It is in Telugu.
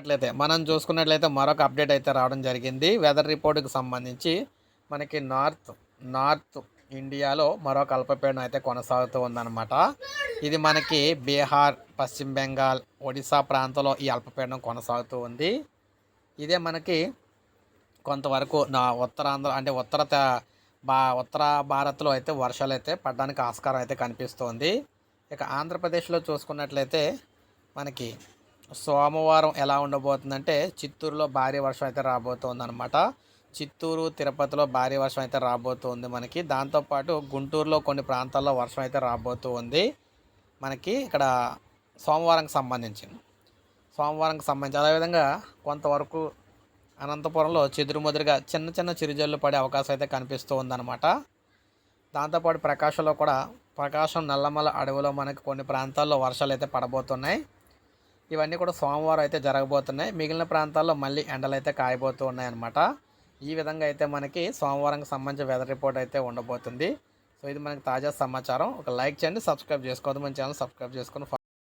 చూసుకున్నట్లయితే మనం చూసుకున్నట్లయితే మరొక అప్డేట్ అయితే రావడం జరిగింది. వెదర్ రిపోర్ట్కి సంబంధించి మనకి నార్త్ నార్త్ ఇండియాలో మరొక అల్పపీడనం అయితే కొనసాగుతూ ఉందన్నమాట. ఇది మనకి బీహార్ పశ్చిమ బెంగాల్ ఒడిశా ప్రాంతంలో ఈ అల్పపీడనం కొనసాగుతూ ఉంది. ఇదే మనకి కొంతవరకు నా ఉత్తరాంధ్ర అంటే ఉత్తర బా ఉత్తర భారత్లో అయితే వర్షాలు అయితే పడడానికి ఆస్కారం అయితే కనిపిస్తోంది. ఇక ఆంధ్రప్రదేశ్లో చూసుకున్నట్లయితే మనకి సోమవారం ఎలా ఉండబోతుందంటే చిత్తూరులో భారీ వర్షం అయితే రాబోతోంది అనమాట చిత్తూరు తిరుపతిలో భారీ వర్షం అయితే రాబోతుంది మనకి. దాంతోపాటు గుంటూరులో కొన్ని ప్రాంతాల్లో వర్షం అయితే రాబోతూ ఉంది మనకి ఇక్కడ సోమవారంకి సంబంధించి సోమవారంకి సంబంధించి అదేవిధంగా కొంతవరకు అనంతపురంలో చెదురుమదురుగా చిన్న చిన్న చిరుజల్లు పడే అవకాశం అయితే కనిపిస్తూ ఉందన్నమాట దాంతోపాటు ప్రకాశంలో కూడా ప్రకాశం నల్లమల అడవిలో మనకి కొన్ని ప్రాంతాల్లో వర్షాలు అయితే పడబోతున్నాయి. ఇవన్నీ కూడా సోమవారం అయితే జరగబోతున్నాయి. మిగిలిన ప్రాంతాల్లో మళ్ళీ ఎండలు అయితే కాయబోతూ ఉన్నాయన్నమాట. ఈ విధంగా అయితే మనకి సోమవారంకి సంబంధించిన వెదర్ రిపోర్ట్ అయితే ఉండబోతుంది. సో ఇది మనకి తాజా సమాచారం. ఒక లైక్ చేయండి సబ్స్క్రైబ్ చేసుకోవద్దు. మన ఛానల్ సబ్స్క్రైబ్ చేసుకొని